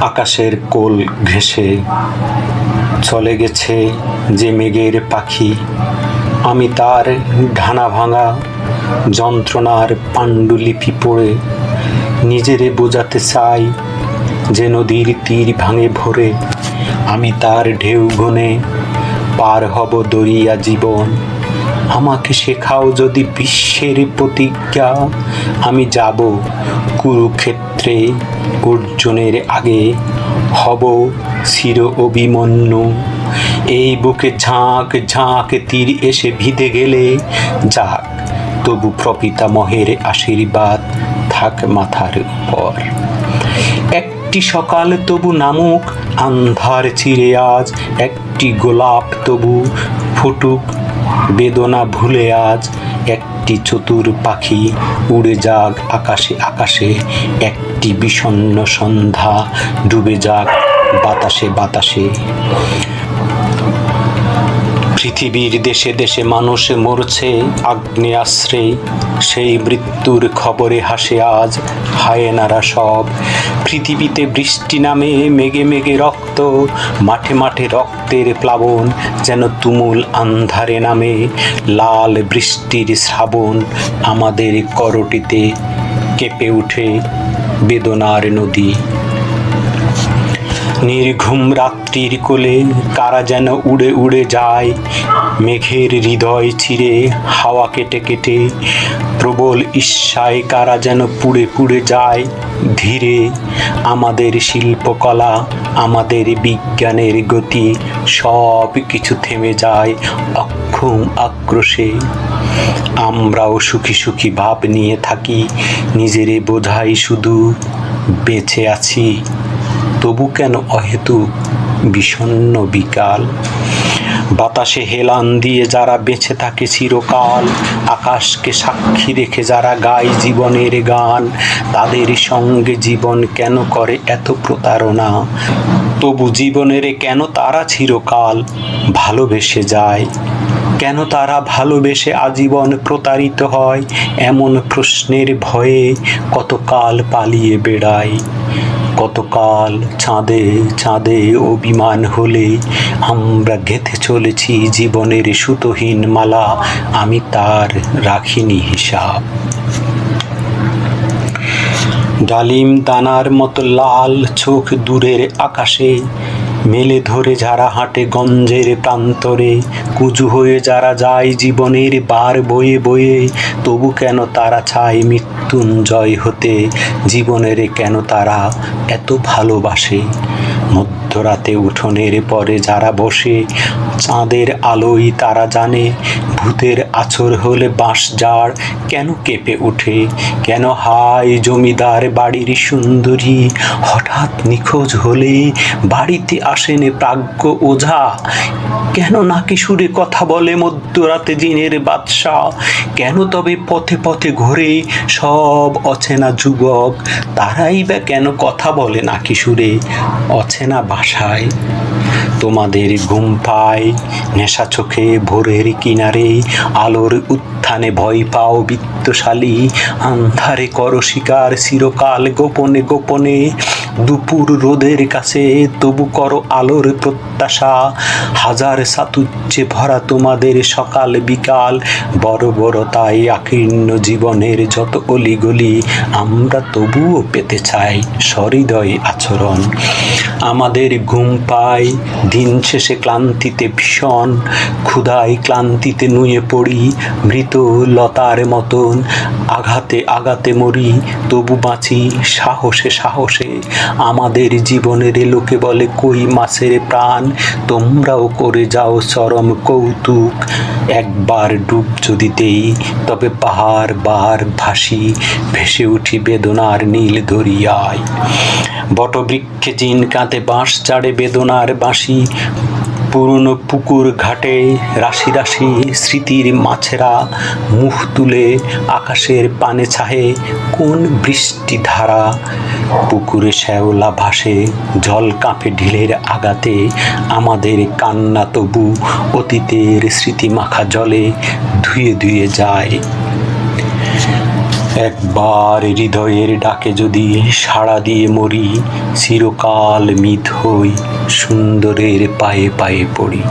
আকাশের কোল ঘেঁষে চলে গেছে যে মেঘের পাখি। আমি তার ঢানা ভাঙা যন্ত্রণার পাণ্ডুলিপি পড়ে নিজেরে বোঝাতে চাই যে নদীর তীর ভাঙে ভরে। আমি তার ঢেউ গনে পার হব দরিয়া জীবন। আমাকে শেখাও যদি বিশ্বের প্রতিজ্ঞা, আমি যাব কুরুক্ষেত্রে অর্জুনের আগে হব চির অভিমন্যু। এই বুকে ঝাঁক ঝাঁক তীর এসে ভিদে গেলে। যাক, তবু প্রপিতামহের আশীর্বাদ থাক মাথার উপর। একটি সকাল তবু নামুক, আন্ধার চিরে আজ। একটি গোলাপ তবু ফুটুক, বেদনা ভুলে আজ। একটি চতুর পাখি উড়ে যাক আকাশে আকাশে একটি বিষণ্ন সন্ধ্যা ডুবে যাক বাতাসে বাতাসে। পৃথিবীর দেশে দেশে মানুষ মরছে, আগ্নেয়াস্ত্রে। সেই মৃত্যুর খবরে হাসে আজ হায়েনারা সব। পৃথিবীতে বৃষ্টি নামে মেঘে মেঘে রক্ত, মাঠে মাঠে রক্তের প্লাবন যেন তুমুল আন্ধারে নামে। লাল বৃষ্টির শ্রাবণ আমাদের করটিতে কেঁপে উঠে বেদনার নদী। নির্ঘুম রাত্রির কোলে কারা যেন উড়ে উড়ে যায়। মেঘের হৃদয় ছিঁড়ে হাওয়া কেটে কেটে প্রবল ঈর্ষায় কারা যেন পুড়ে পুড়ে যায়। ধীরে আমাদের শিল্পকলা, আমাদের বিজ্ঞানের গতি সব কিছু থেমে যায় অক্ষম আক্রোশে। আমরাও সুখী সুখী ভাব নিয়ে থাকি, নিজেরে বোঝাই শুধু বেঁচে আছি। তবু কেন অহেতু বিষণ্ণ বিকাল? বাতাসে হেলান দিয়ে যারা বেঁচে থাকে চিরকাল, আকাশকে সাক্ষী রেখে যারা গায় জীবনের গান, তাদের সঙ্গে জীবন কেন করে এত প্রতারণা? তবু জীবনের কেন তারা চিরকাল ভালোবেসে যায়? কেন তারা ভালোবেসে আজীবন প্রতারিত হয়? এমন প্রশ্নের ভয়ে কতকাল পালিয়ে বেড়ায়? কতকাল চাঁদে চাঁদে অভিমান হলে আমরা ঘেঁথে চলেছি জীবনের সুতোহীন মালা। আমি তার রাখিনি হিসাব। ডালিম দানার মতো লাল চোখ দূরের আকাশে মেলে ধরে যারা হাঁটে গঞ্জের প্রান্তরে, কুজু হয়ে যারা যায় জীবনের বার বয়ে বয়ে, তবু কেন তারা চায় মৃত্যুঞ্জয় হতে? জীবনের কেন তারা এত ভালোবাসে? মধ্যরাতে উঠোনের পরে যারা বসে, চাঁদের আলোই তারা জানে, ভূতের আছর হলে বাঁশ যার কেন কেঁপে ওঠে, কেন হায় জমিদার বাড়ির সুন্দরী, হঠাৎ নিখোঁজ হলে বাড়িতে আসেন প্রাজ্ঞ ওঝা, কেন নাকি সুরে কথা বলে মধ্যরাতে জিনের বাদশাহ, কেন তবে পথে পথে ঘোরে সব অচেনা যুবক, তারাই বা কেন কথা বলে নাকি সুরে, অচেনা ভাষায়। তোমাদের ঘুম পায়, নেশা চোখে, ভোরের কিনারে, আলোর উত্থানে ভয় পাও বিত্তশালী। আন্ধারে কর শিকার, চিরকাল গোপনে গোপনে। দুপুর রোদের কাছে, তবু করো আলোর প্রত্যাশা। হাজার সাতুজ্জে ভরা তোমাদের সকাল বিকাল, বড় বড় তাই আকীর্ণ জীবনের যত অলিগলি, আমরা তবুও পেতে চাই সহৃদয় আচরণ। আমাদের ঘুম পায় দিন শেষে ক্লান্তিতে ভীষণ, ক্ষুধায় ক্লান্তিতে নুয়ে পড়ি, মৃত লতার মতন, আঘাতে আঘাতে মরি, তবু বাঁচি সাহসে সাহসে। আমাদের জীবনের লোকে বলে, কই মাছের প্রাণ? তোমরাও করে যাও চরম কৌতুক। একবার ডুব যদি দেই, তবে পাহাড় বার ভাসি, ভেসে উঠি বেদনার নীল ধরিয়ায় বটবৃক্ষে জিন কাঁতে বাঁশ, চাড়ে বেদনার বাঁশি পুরনো পুকুর ঘাটে রাশি রাশি স্মৃতির মাছেরা মুখ তুলে আকাশের পানে চাহে কোন বৃষ্টি ধারা? পুকুরে শ্যাওলা ভাসে, জল কাঁপে ঢিলের আগাতে আমাদের কান্না তবু অতীতের স্মৃতি মাখা জলে ধুয়ে ধুয়ে যায়। একবার হৃদয়ের ডাকে যদি সাড়া দিয়ে মরি চিরকাল মিথ হই সুন্দরের পায়ে পায়ে পড়ি।